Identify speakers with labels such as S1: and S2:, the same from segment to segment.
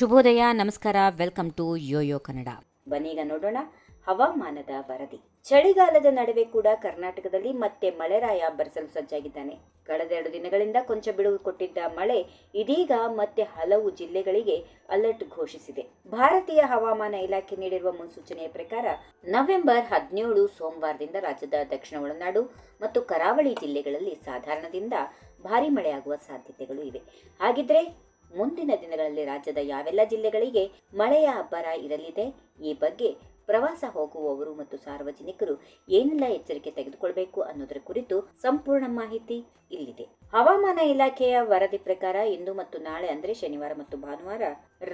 S1: ಶುಭೋದಯ, ನಮಸ್ಕಾರ, welcome to Yoyo Kannada.
S2: ಬನ್ನೀಗ ನೋಡೋಣ, ಹವಾಮಾನದ ವರದಿ. ಚಳಿಗಾಲದ ನಡುವೆ ಕೂಡ ಕರ್ನಾಟಕದಲ್ಲಿ ಮತ್ತೆ ಮಳೆರಾಯ ಬರೆಸಲು ಸಜ್ಜಾಗಿದ್ದಾನೆ. ಕಳೆದೆರಡು ದಿನಗಳಿಂದ ಕೊಂಚ ಬಿಡುವು ಕೊಟ್ಟಿದ್ದ ಮಳೆ ಇದೀಗ ಮತ್ತೆ ಹಲವು ಜಿಲ್ಲೆಗಳಿಗೆ ಅಲರ್ಟ್ ಘೋಷಿಸಿದೆ. ಭಾರತೀಯ ಹವಾಮಾನ ಇಲಾಖೆ ನೀಡಿರುವ ಮುನ್ಸೂಚನೆಯ ಪ್ರಕಾರ, ನವೆಂಬರ್ ಹದಿನೇಳು ಸೋಮವಾರದಿಂದ ರಾಜ್ಯದ ದಕ್ಷಿಣ ಒಳನಾಡು ಮತ್ತು ಕರಾವಳಿ ಜಿಲ್ಲೆಗಳಲ್ಲಿ ಸಾಧಾರಣದಿಂದ ಭಾರಿ ಮಳೆಯಾಗುವ ಸಾಧ್ಯತೆಗಳು ಇವೆ. ಹಾಗಿದ್ರೆ ಮುಂದಿನ ದಿನಗಳಲ್ಲಿ ರಾಜ್ಯದ ಯಾವೆಲ್ಲ ಜಿಲ್ಲೆಗಳಿಗೆ ಮಳೆಯ ಅಬ್ಬರ ಇರಲಿದೆ, ಈ ಬಗ್ಗೆ ಪ್ರವಾಸ ಹೋಗುವವರು ಮತ್ತು ಸಾರ್ವಜನಿಕರು ಏನೆಲ್ಲ ಎಚ್ಚರಿಕೆ ತೆಗೆದುಕೊಳ್ಬೇಕು ಅನ್ನೋದರ ಕುರಿತು ಸಂಪೂರ್ಣ ಮಾಹಿತಿ ಇಲ್ಲಿದೆ. ಹವಾಮಾನ ಇಲಾಖೆಯ ವರದಿ ಪ್ರಕಾರ ಇಂದು ಮತ್ತು ನಾಳೆ ಅಂದ್ರೆ ಶನಿವಾರ ಮತ್ತು ಭಾನುವಾರ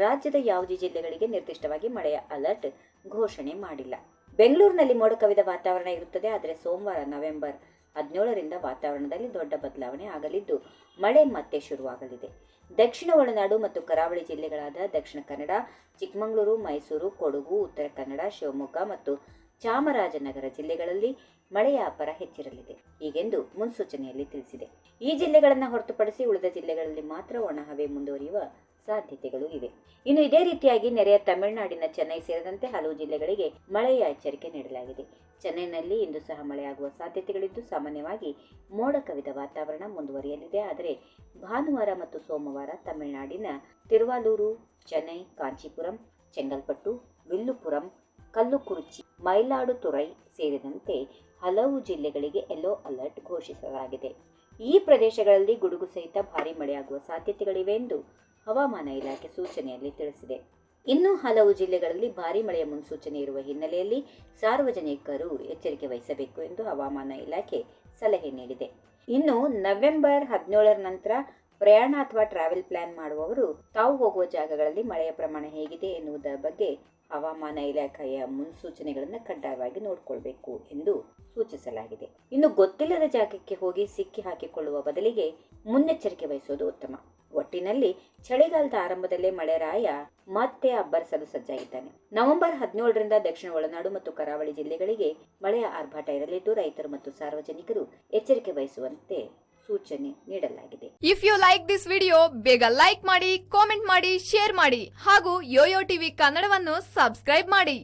S2: ರಾಜ್ಯದ ಯಾವುದೇ ಜಿಲ್ಲೆಗಳಿಗೆ ನಿರ್ದಿಷ್ಟವಾಗಿ ಮಳೆಯ ಅಲರ್ಟ್ ಘೋಷಣೆ ಮಾಡಿಲ್ಲ. ಬೆಂಗಳೂರಿನಲ್ಲಿ ಮೋಡ ಕವಿದ ವಾತಾವರಣ ಇರುತ್ತದೆ, ಆದರೆ ಸೋಮವಾರ ನವೆಂಬರ್ ಹದಿನೇಳರಿಂದ ವಾತಾವರಣದಲ್ಲಿ ದೊಡ್ಡ ಬದಲಾವಣೆ ಆಗಲಿದ್ದು, ಮಳೆ ಮತ್ತೆ ಶುರುವಾಗಲಿದೆ. ದಕ್ಷಿಣ ಒಳನಾಡು ಮತ್ತು ಕರಾವಳಿ ಜಿಲ್ಲೆಗಳಾದ ದಕ್ಷಿಣ ಕನ್ನಡ, ಚಿಕ್ಕಮಗಳೂರು, ಮೈಸೂರು, ಕೊಡಗು, ಉತ್ತರ ಕನ್ನಡ, ಶಿವಮೊಗ್ಗ ಮತ್ತು ಚಾಮರಾಜನಗರ ಜಿಲ್ಲೆಗಳಲ್ಲಿ ಮಳೆಯ ಅಪರ ಹೆಚ್ಚಿರಲಿದೆ. ಹೀಗೆಂದು ಮುನ್ಸೂಚನೆಯಲ್ಲಿ ತಿಳಿಸಿದೆ. ಈ ಜಿಲ್ಲೆಗಳನ್ನು ಹೊರತುಪಡಿಸಿ ಉಳಿದ ಜಿಲ್ಲೆಗಳಲ್ಲಿ ಮಾತ್ರ ಒಣಹವೆ ಮುಂದುವರಿಯುವ ಸಾಧ್ಯತೆಗಳು ಇವೆ. ಇನ್ನು ಇದೇ ರೀತಿಯಾಗಿ ನೆರೆಯ ತಮಿಳುನಾಡಿನ ಚೆನ್ನೈ ಸೇರಿದಂತೆ ಹಲವು ಜಿಲ್ಲೆಗಳಿಗೆ ಮಳೆಯ ಎಚ್ಚರಿಕೆ ನೀಡಲಾಗಿದೆ. ಚೆನ್ನೈನಲ್ಲಿ ಇಂದು ಸಹ ಮಳೆಯಾಗುವ ಸಾಧ್ಯತೆಗಳಿದ್ದು, ಸಾಮಾನ್ಯವಾಗಿ ಮೋಡ ಕವಿದ ವಾತಾವರಣ ಮುಂದುವರಿಯಲಿದೆ. ಆದರೆ ಭಾನುವಾರ ಮತ್ತು ಸೋಮವಾರ ತಮಿಳುನಾಡಿನ ತಿರುವಾಲೂರು, ಚೆನ್ನೈ, ಕಾಂಚೀಪುರಂ, ಚೆಂಗಲ್ಪಟ್ಟು, ವಿಲ್ಲುಪುರಂ, ಕಲ್ಲುಕುರುಚಿ, ಮೈಲಾಡುತುರೈ ಸೇರಿದಂತೆ ಹಲವು ಜಿಲ್ಲೆಗಳಿಗೆ ಯೆಲ್ಲೋ ಅಲರ್ಟ್ ಘೋಷಿಸಲಾಗಿದೆ. ಈ ಪ್ರದೇಶಗಳಲ್ಲಿ ಗುಡುಗು ಸಹಿತ ಭಾರೀ ಮಳೆಯಾಗುವ ಸಾಧ್ಯತೆಗಳಿವೆ ಎಂದು ಹವಾಮಾನ ಇಲಾಖೆ ಸೂಚನೆಯಲ್ಲಿ ತಿಳಿಸಿದೆ. ಇನ್ನು ಹಲವು ಜಿಲ್ಲೆಗಳಲ್ಲಿ ಭಾರಿ ಮಳೆಯ ಮುನ್ಸೂಚನೆ ಇರುವ ಹಿನ್ನೆಲೆಯಲ್ಲಿ ಸಾರ್ವಜನಿಕರು ಎಚ್ಚರಿಕೆ ವಹಿಸಬೇಕು ಎಂದು ಹವಾಮಾನ ಇಲಾಖೆ ಸಲಹೆ ನೀಡಿದೆ. ಇನ್ನು ನವೆಂಬರ್ ಹದಿನೇಳರ ನಂತರ ಪ್ರಯಾಣ ಅಥವಾ ಟ್ರಾವೆಲ್ ಪ್ಲಾನ್ ಮಾಡುವವರು ತಾವು ಹೋಗುವ ಜಾಗಗಳಲ್ಲಿ ಮಳೆಯ ಪ್ರಮಾಣ ಹೇಗಿದೆ ಎನ್ನುವುದರ ಬಗ್ಗೆ ಹವಾಮಾನ ಇಲಾಖೆಯ ಮುನ್ಸೂಚನೆಗಳನ್ನು ಕಡ್ಡಾಯವಾಗಿ ನೋಡಿಕೊಳ್ಬೇಕು ಎಂದು ಸೂಚಿಸಲಾಗಿದೆ. ಇನ್ನು ಗೊತ್ತಿಲ್ಲದ ಜಾಗಕ್ಕೆ ಹೋಗಿ ಸಿಕ್ಕಿ ಹಾಕಿಕೊಳ್ಳುವ ಬದಲಿಗೆ ಮುನ್ನೆಚ್ಚರಿಕೆ ವಹಿಸುವುದು ಉತ್ತಮ. ಒಟ್ಟಿನಲ್ಲಿ ಚಳಿಗಾಲದ ಆರಂಭದಲ್ಲೇ ಮಳೆರಾಯ ಮತ್ತೆ ಅಬ್ಬರಿಸಲು ಸಜ್ಜಾಗಿದ್ದಾನೆ. ನವೆಂಬರ್ ಹದಿನೇಳರಿಂದ ದಕ್ಷಿಣ ಒಳನಾಡು ಮತ್ತು ಕರಾವಳಿ ಜಿಲ್ಲೆಗಳಿಗೆ ಮಳೆಯ ಆರ್ಭಾಟ ಇರಲಿದ್ದು, ರೈತರು ಮತ್ತು ಸಾರ್ವಜನಿಕರು ಎಚ್ಚರಿಕೆ ವಹಿಸುವಂತೆ ಸೂಚನೆ ನೀಡಲಾಗಿದೆ.
S3: If you like this video ಬೇಗ ಲೈಕ್ ಮಾಡಿ ಕಾಮೆಂಟ್ ಮಾಡಿ ಶೇರ್ ಮಾಡಿ ಹಾಗೂ ಯೋಯೋ ಟಿವಿ ಕನ್ನಡವನ್ನು ಸಬ್ಸ್ಕ್ರೈಬ್ ಮಾಡಿ.